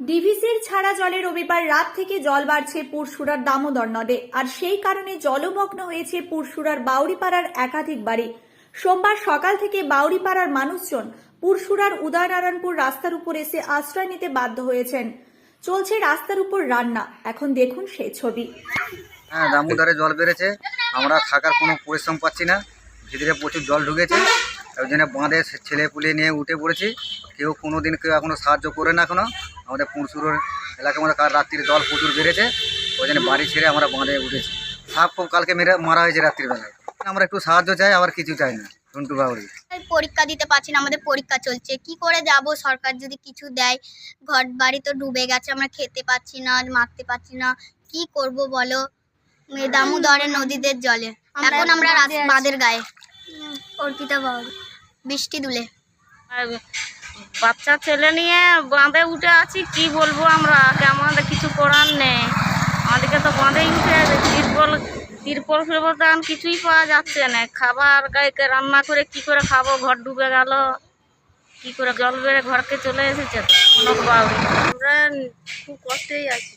ডিভিসির ছাড়া জলে রবিবার রাত থেকে জল বাড়ছে পুরসুরার দামোদর নদে। আর সেই কারণে জলমগ্ন হয়েছে পুরসুরার বাউরিপাড়ার একাধিক বাড়ি। সোমবার সকাল থেকে বাউরিপাড়ার মানুষজন পুরসুরার উদয়নারায়ণপুর রাস্তার উপর এসে আশ্রয় নিতে বাধ্য হয়েছেন। চলছে রাস্তার উপর রান্না। এখন দেখুন সেই ছবি। হ্যাঁ দামোদরে জল বেড়েছে। আমরা থাকার কোনো পরিশ্রম পাচ্ছি না। ভিতরে প্রচুর জল ঢুকেছে। ওই জন্য বাঁধে ছেলে পুলে নিয়ে উঠে পড়েছি। কেউ কোনো দিন কেউ এখনও সাহায্য করে না এখনও। আমাদের পুরসুরের এলাকার মধ্যে কাল রাত্রির জল প্রচুর বেড়েছে ওই জন্য বাড়ি ছেড়ে আমরা বাঁধে উঠেছি। সাপ খুব কালকে মেরে মারা হয়েছে রাত্রিবেলায়। আমরা একটু সাহায্য চাই আবার কিছু চাই না টুন্টু পরীক্ষা দিতে পারছি না আমাদের পরীক্ষা চলছে। কি করে যাব? সরকার যদি কিছু দেয় ঘর বাড়ি তো ডুবে গেছে আমরা খেতে পাচ্ছি না মাখতে পাচ্ছি না। কি করব বলো? এই দামোদরের নদীদের জলে। এখন আমরা বাঁধের গায়ে। অর্পিতা বাবু বৃষ্টি দুলে। বাচ্চা ছেলে নিয়ে বাঁধে উঠে আছি, কি বলব আমরা? আমাদের কিছু করার নেই। আমাদেরকে তো বাঁধেই উঠে তিরপল তিরপল এখন কিছুই পাওয়া যাচ্ছে না। খাবার গাইকে রান্না করে কি করে খাব? ঘর ডুবে গেল। কি করে জল বেড়ে ঘরকে চলে এসেছে? কোনো বাউরি আমরা খুব কষ্টেই আছি।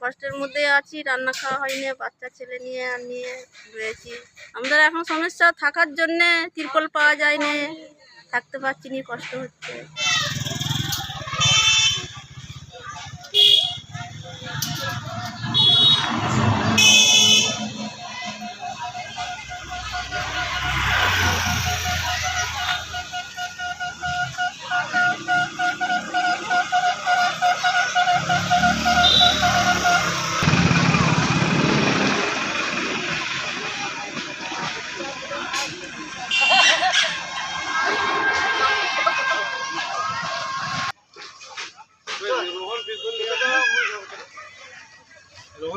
কষ্টের মধ্যে আছি। রান্না খাওয়া হয়নি, বাচ্চা ছেলে নিয়ে নিয়ে রয়েছি। আমাদের এখন সমস্যা থাকার জন্যে তিরপল পাওয়া যায়নি। থাকতে পারছি না কষ্ট হচ্ছে।